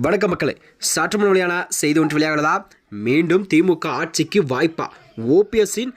வணக்க மக்களே. சற்று வழியான செய்தி ஒன்று வெளியாகிறதா மீண்டும் திமுக ஆட்சிக்கு வாய்ப்பா? ஓபிஎஸ்ஸின்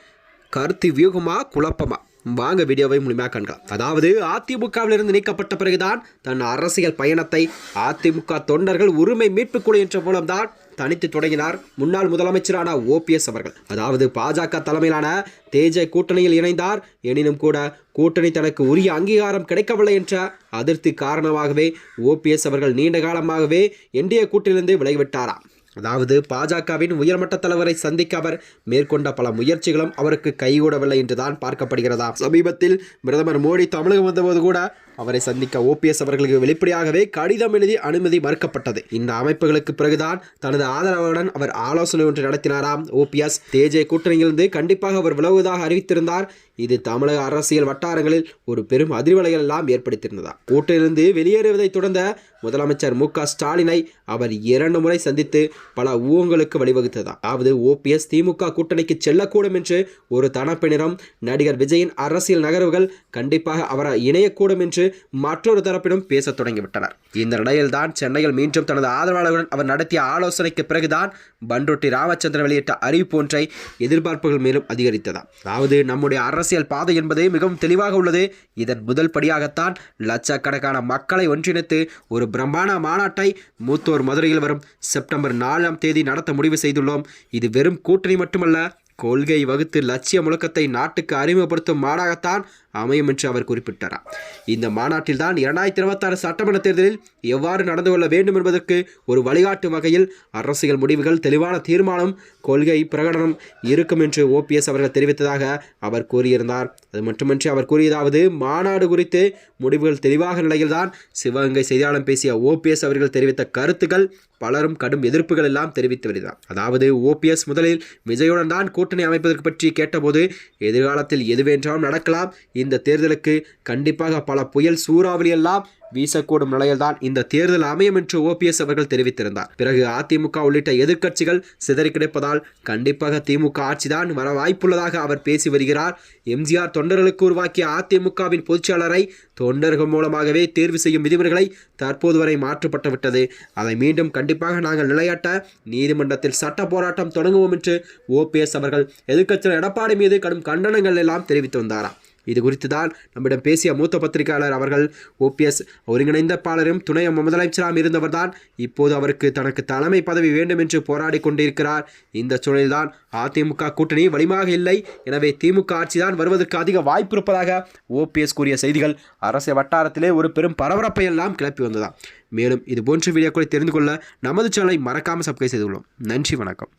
கருத்து வியூகமா குழப்பமா? வாங்க வீடியோவை முழுமையாக காண்கலாம். அதாவது அதிமுகவிலிருந்து நீக்கப்பட்ட பிறகுதான் தன் அரசியல் பயணத்தை அதிமுக தொண்டர்கள் உரிமை மீட்பு குழு என்ற மூலம்தான் தனித்து தொடங்கினார் முன்னாள் முதலமைச்சரான ஓபிஎஸ் அவர்கள். அதாவது பாஜக தலைமையிலான தேஜ கூட்டணியில் இணைந்தார். எனினும் கூட கூட்டணி தனக்கு உரிய அங்கீகாரம் கிடைக்கவில்லை என்ற அதிருப்தி காரணமாகவே ஓபிஎஸ் அவர்கள் நீண்ட காலமாகவே என்டிஏ கூட்டிலிருந்து விலகிவிட்டாராம். அதாவது பாஜகவின் உயர்மட்ட தலைவரை சந்திக்க அவர் மேற்கொண்ட பல முயற்சிகளும் அவருக்கு கைகூடவில்லை என்றுதான் பார்க்கப்படுகிறதா? சமீபத்தில் பிரதமர் மோடி தமிழகம் வந்தபோது கூட அவரை சந்திக்க ஓபிஎஸ் அவர்களுக்கு வெளிப்படையாகவே கடிதம் எழுதி அனுமதி மறுக்கப்பட்டது. இந்த அமைப்புகளுக்கு பிறகுதான் தனது ஆதரவுடன் அவர் ஆலோசனை ஒன்று நடத்தினாராம். ஓபிஎஸ் தேஜே கூட்டணியிலிருந்து கண்டிப்பாக அவர் விலகுவதாக அறிவித்திருந்தார். இது தமிழக அரசியல் வட்டாரங்களில் ஒரு பெரும் அதிர்வலைகள் எல்லாம் ஏற்படுத்தியிருந்ததா கூட்டிலிருந்து வெளியேறுவதை தொடர்ந்த முதலமைச்சர் மு ஸ்டாலினை அவர் இரண்டு முறை சந்தித்து பல ஊகங்களுக்கு வழிவகுத்ததா அதாவது ஓபிஎஸ் திமுக கூட்டணிக்கு செல்லக்கூடும் என்று ஒரு தனப்பினரும் நடிகர் விஜயின் அரசியல் நகர்வுகள் கண்டிப்பாக அவரை இணையக்கூடும் என்று மற்றொரு தரப்பிலும் பேசத் தொடங்கிவிட்டனர். இந்த நிலையில்தான் சென்னையில் மீண்டும் தனது ஆதரவாளர்களுடன் அவர் நடத்திய ஆலோசனைக்கு பிறகுதான் பண்ருட்டி ராமச்சந்திரன் வெளியிட்ட அறிவிப்பு ஒன்றை எதிர்பார்ப்புகள் மேலும் அதிகரித்ததா. அதாவது நம்முடைய அரசியல் பாதை என்பது மிகவும் தெளிவாக உள்ளது. இதன் முதல் படியாகத்தான் லட்சக்கணக்கான மக்களை ஒன்றிணைத்து ஒரு பிரம்மாண்ட மாநாட்டை மூத்தோர் மதுரையில் வரும் செப்டம்பர் நாலாம் தேதி நடத்த முடிவு செய்துள்ளோம். இது வெறும் கூட்டணி மட்டுமல்ல கொள்கை வகுத்து லட்சிய முழக்கத்தை நாட்டுக்கு அறிமுகப்படுத்தும் மாநாகத்தான் அமையும் என்று அவர் குறிப்பிட்டார். இந்த மாநாட்டில் தான் இரண்டாயிரத்தி இருபத்தாறு சட்டமன்ற தேர்தலில் எவ்வாறு நடந்து கொள்ள வேண்டும் என்பதற்கு ஒரு வழிகாட்டும் வகையில் அரசியல் முடிவுகள் தெளிவான தீர்மானம் கொள்கை பிரகடனம் இருக்கும் என்று ஓபிஎஸ் அவர்கள் தெரிவித்ததாக அவர் கூறியிருந்தார். அது மட்டுமின்றி அவர் கூறியதாவது மாநாடு குறித்து முடிவுகள் தெளிவாக நிலையில்தான் சிவகங்கை செய்தியாளர் பேசிய ஓபிஎஸ் அவர்கள் தெரிவித்த கருத்துக்கள் பலரும் கடும் எதிர்ப்புகள் எல்லாம் தெரிவித்து வருகிறார் அதாவது ஓபிஎஸ் முதலில் விஜயுடன் தான் கூட்டணி அமைப்பதற்கு பற்றி கேட்டபோது எதிர்காலத்தில் எதுவென்றாலும் நடக்கலாம். இந்த தேர்தலுக்கு கண்டிப்பாக பல புயல் சூறாவளி எல்லாம் வீசக்கூடும் நிலையில்தான் இந்த தேர்தல் அமையும் என்று ஓபிஎஸ் அவர்கள் தெரிவித்திருந்தார். பிறகு அதிமுக உள்ளிட்ட எதிர்க்கட்சிகள் சிதறி கிடைப்பதால் கண்டிப்பாக திமுக ஆட்சிதான் வர வாய்ப்புள்ளதாக அவர் பேசி வருகிறார். எம்ஜிஆர் தொண்டர்களுக்கு உருவாக்கிய அதிமுகவின் பொதுச்செயலரை தொண்டர்கள் மூலமாகவே தேர்வு செய்யும் விதிமுறைகளை தற்போது வரை மாற்றப்பட்டு விட்டது. அதை மீண்டும் கண்டிப்பாக நாங்கள் நிலையாட்ட நீதிமன்றத்தில் சட்ட போராட்டம் தொடங்குவோம் என்று ஓபிஎஸ் அவர்கள் எதிர்க்கட்சியின் எடப்பாடி மீது கடும் கண்டனங்கள் எல்லாம் தெரிவித்து வந்தாராம். இது குறித்து தான் நம்மிடம் பேசிய மூத்த பத்திரிகையாளர் அவர்கள் ஓபிஎஸ் ஒருங்கிணைந்தப்பாளரும் துணை முதலமைச்சராக இருந்தவர்தான் இப்போது அவருக்கு தனக்கு தலைமை பதவி வேண்டும் என்று போராடி கொண்டிருக்கிறார். இந்த சூழலில்தான் அதிமுக கூட்டணி வலிமாக இல்லை. எனவே திமுக ஆட்சிதான் வருவதற்கு அதிக வாய்ப்பு இருப்பதாக ஓபிஎஸ் கூறிய செய்திகள். அரசு வட்டாரத்திலே ஒரு பெரும் பரபரப்பை எல்லாம் கிளப்பி வந்ததாம். மேலும் இது போன்ற வீடியோக்களை தெரிந்து கொள்ள நமது சேனலை மறக்காமல் சப்ஸ்கிரைப் செய்துள்ளோம் நன்றி வணக்கம்.